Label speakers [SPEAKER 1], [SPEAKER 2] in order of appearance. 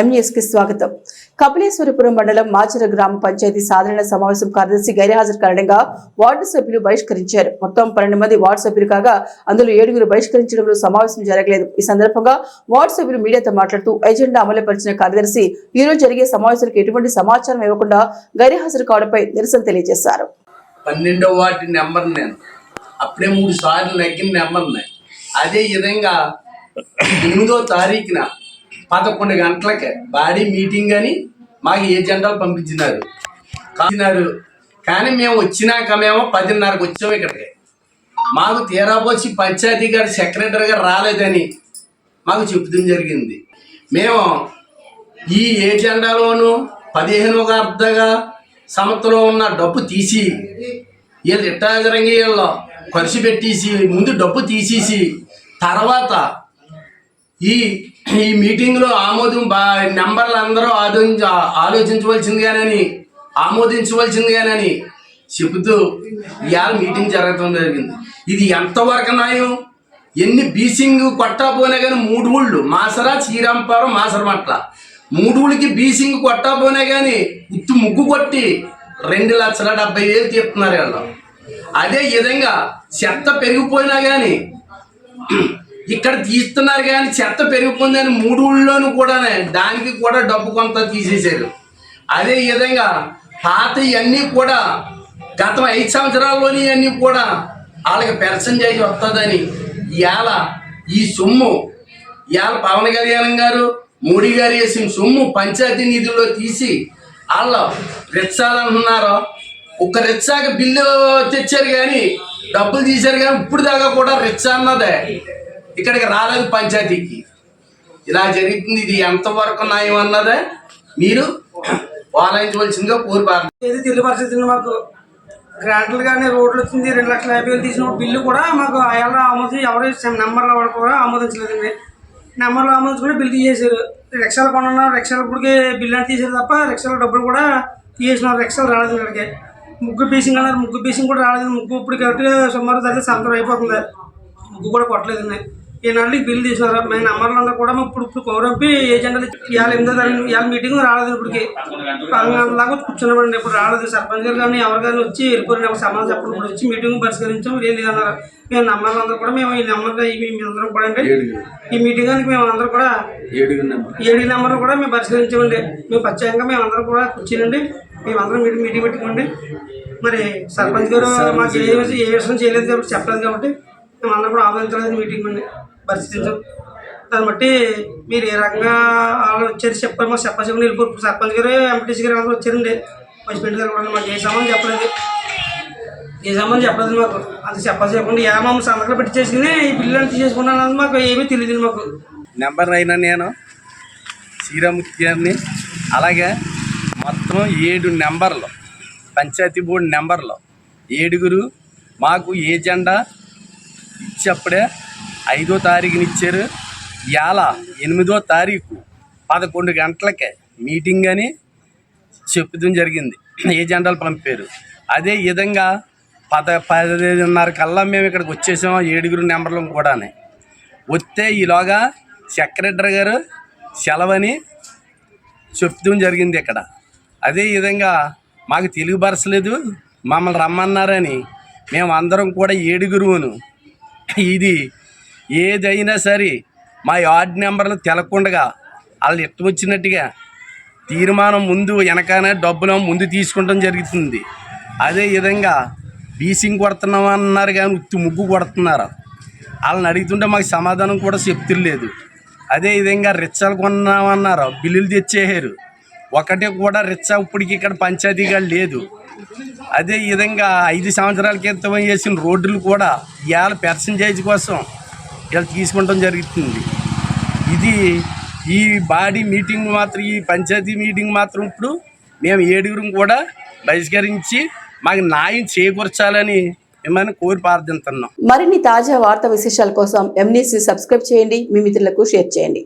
[SPEAKER 1] ఎంఈఎస్కి స్వాగతం. కపిలేశ్వరపురం మండలం మాచర గ్రామ పంచాయతీ సాధారణ సమావేశం కార్యదర్శి గైర్హాజరు కారణంగా వార్డు సభ్యులు బహిష్కరించారు. మొత్తం పన్నెండు మంది వార్డు సభ్యులు కాగా అందులో ఏడుగురు బహిష్కరించడంలో సమావేశం జరగలేదు. ఈ సందర్భంగా వార్డు సభ్యులు మీడియాతో మాట్లాడుతూ ఎజెండా అమలుపరిచిన కార్యదర్శి ఈ రోజు జరిగే సమావేశానికి ఎటువంటి సమాచారం ఇవ్వకుండా గైర్హాజరు కావడంపై నిరసన తెలియజేశారు.
[SPEAKER 2] నెంబర్ నేను. అప్పుడే మూడు సార్లు నెగ్గిన నెంబర్ అదే విధంగా ఎనిమిదో తారీఖున పదకొండు గంటలకే బాడీ మీటింగ్ అని మాకు ఏజెండాలు పంపించినారు. పంపించినారు. కానీ మేము వచ్చినాక మేము పదిన్నరకు వచ్చాము ఇక్కడికి. మాకు తీరాపోసి పంచాయతీ గారి సెక్రటరీ గారు రాలేదని మాకు చెప్తుంది జరిగింది. మేము ఈ ఏజెండాలోను పదిహేను అర్ధగా సమతలో ఉన్న డబ్బు తీసి వీళ్ళు ఇట్టాజరంగీళ్ళలో ఖర్చు పెట్టేసి ముందు డబ్బు తీసేసి తర్వాత ఈ ఈ మీటింగ్లో ఆమోదం బా నెంబర్లు అందరూ ఆలోచించ ఆలోచించవలసిందిగానని ఆమోదించవలసిందిగానని చెబుతూ ఇవాళ మీటింగ్ జరగటం జరిగింది. ఇది ఎంతవరకు న్యాయం? ఎన్ని బీసింగ్ కొట్టాపోయినా కానీ మూడు ఊళ్ళు మాసరా శ్రీరాంపురం మాసరమట్ల. మూడు ఊళ్ళకి బీసింగ్ కొట్టా పోయినా కానీ ఉత్తు ముగ్గు కొట్టి రెండు లక్షల డెబ్బై వేలు తీస్తున్నారు వీళ్ళు. అదే విధంగా చెత్త పెరిగిపోయినా కానీ ఇక్కడ తీస్తున్నారు కానీ చెత్త పెరిగిపోయిందని మూడు ఊళ్ళోనూ కూడా దానికి కూడా డబ్బు కొంత తీసేశారు. అదే విధంగా పాత ఇవన్నీ కూడా గత ఐదు సంవత్సరాల్లోని అన్నీ కూడా వాళ్ళకి పెర్సన్ చేసి వస్తుందని ఇవాళ ఈ సొమ్ము ఇవాళ పవన్ కళ్యాణ్ గారు మోడీ గారు వేసిన సొమ్ము పంచాయతీ నిధుల్లో తీసి వాళ్ళు రెచ్చాలంటున్నారు ఒక రెచ్చాక బిల్లు తెచ్చారు కానీ డబ్బులు తీశారు కానీ ఇప్పుడు దాకా కూడా రెచ్చ అన్నదే. ఇక్కడికి రాలేదు పంచాయతీకి. ఇలా జరుగుతుంది ఇది ఎంతవరకు న్యాయం అన్నదే మీరు పాలించవలసిందిగా కోరిపారు
[SPEAKER 3] ఏది తెలియపరిచింది మాకు. గ్రాంట్లు కానీ రోడ్లు వచ్చింది రెండు లక్షల యాభై వేలు తీసిన బిల్లు కూడా మాకు అయాల ఆమోదించి ఎవరు నెంబర్లో కూడా ఆమోదించలేదండి. నెంబర్లో కూడా బిల్లు తీసేశారు. రిక్షాలు కొన్నా రిక్షాలు ఇప్పటికి బిల్లు అని తీసారు తప్ప రిక్షాల డబ్బులు కూడా తీసేసినారు రిక్షాలు రాలేదు ఇక్కడికి. ముగ్గు పీసింగ్ అన్నారు ముగ్గు పీసింగ్ కూడా రాలేదు ముగ్గు ఇప్పుడు కాబట్టి సుమారు దగ్గర సంతరం అయిపోతుంది. ముగ్గు కూడా కొట్టలేదండి. ఈ నాలుగు బిల్లు తీసినారు మేము నెంబర్లు అందరూ కూడా ఇప్పుడు ఇప్పుడు కౌరంపి ఏజెండాలు ఇవాళ ఎనిమిదో తారీఖు ఇవాళ మీటింగ్ రాలేదు ఇప్పటికి లాగా కూర్చున్నామండి ఇప్పుడు రాలేదు సర్పంచ్ గారు కానీ ఎవరు కానీ వచ్చి వెళ్ళిపోయిన సమాధానం చెప్పడం ఇప్పుడు వచ్చి మీటింగ్ పరిష్కరించాం ఏం లేదన్నారు మేము అందరూ కూడా మేము ఈ నెంబర్ అందరం కూడా అంటే ఈ మీటింగ్ అని మేము అందరూ కూడా ఏడు నెంబర్లు కూడా మేము పరిష్కరించామండి మేము ప్రత్యేకంగా మేము అందరం కూడా కూర్చునండి మేము అందరం మీటింగ్ మీటింగ్ పెట్టుకోండి మరి సర్పంచ్ గారు మాకు ఏ ఏ విషయం చేయలేదు కాబట్టి చెప్పలేదు కాబట్టి మేము అందరం కూడా ఆలోచించలేదు మీటింగ్ అండి దాన్ని బట్టి మీరు ఏ రకంగా వాళ్ళు వచ్చారు చెప్పారు మా సర్పంచ్ గారు వెళ్ళిపోరు సర్పంచ్ గారు ఎంపీటీసీ గారు అందరూ వచ్చారండి. వైస్పెంట్ గారు కూడా మాకు ఏ సంబంధం చెప్పలేదు. ఏ సంబంధం చెప్పలేదు మాకు. అంత చెప్పాల్సి చెప్పకుండా ఏ మమ్మల్ని సందకలు పెట్టి చేసుకుని ఈ బిల్లు తీసేసుకున్నాను అన్నది మాకు ఏమీ తెలియదు మాకు.
[SPEAKER 2] నెంబర్ అయినా నేను శ్రీరామూర్తి గారిని అలాగే మొత్తం ఏడు నెంబర్లు పంచాయతీ బోర్డు నెంబర్లు ఏడుగురు మాకు ఏ జెండా ఇచ్చప్పుడే ఐదో తారీఖుని ఇచ్చారు ఇవాళ ఎనిమిదో తారీఖు పదకొండు గంటలకే మీటింగ్ అని చెప్పడం జరిగింది. ఏజెండాలు పంపారు. అదే విధంగా పద పదిన్నర కల్లా మేము ఇక్కడికి వచ్చేసాం ఏడుగురు నెంబర్లు కూడానే. వస్తే ఈలోగా సెక్రటరీ గారు సెలవని చెప్పడం జరిగింది ఇక్కడ. అదే విధంగా మాకు తెలుగు బరసలేదు మమ్మల్ని రమ్మన్నారని మేము అందరం కూడా ఏడుగురును ఇది ఏదైనా సరే మా యార్డ్ నెంబర్లు తెలకుండా వాళ్ళు ఇష్టం వచ్చినట్టుగా తీర్మానం ముందు వెనకనే డబ్బులు ముందు తీసుకుంటాం జరుగుతుంది. అదే విధంగా బీసింగ్ కొడుతున్నాం అన్నారు కానీ ఉత్తి ముగ్గు కొడుతున్నారు. వాళ్ళని అడుగుతుంటే మాకు సమాధానం కూడా చెప్తులేదు. అదే విధంగా రిచ్చాలు కొన్నామన్నారు. బిల్లులు తెచ్చేసారు ఒకటే కూడా రిచ్చా ఇప్పటికి ఇక్కడ పంచాయతీగా లేదు. అదే విధంగా ఐదు సంవత్సరాల క్రితం చేసిన రోడ్లు కూడా ఇవాళ పెర్సంటేజ్ కోసం వీళ్ళు తీసుకుంటాం జరుగుతుంది. ఇది ఈ బాడీ మీటింగ్ మాత్రం ఈ పంచాయతీ మీటింగ్ మాత్రం ఇప్పుడు మేము ఏడుగురం కూడా బహిష్కరించి మాకు న్యాయం చేకూర్చాలని మిమ్మల్ని కోరి ప్రార్థిస్తున్నాం.
[SPEAKER 1] మరిన్ని తాజా వార్త విశేషాల కోసం ఎంనీసీ సబ్స్క్రైబ్ చేయండి మీ మిత్రులకు షేర్ చేయండి.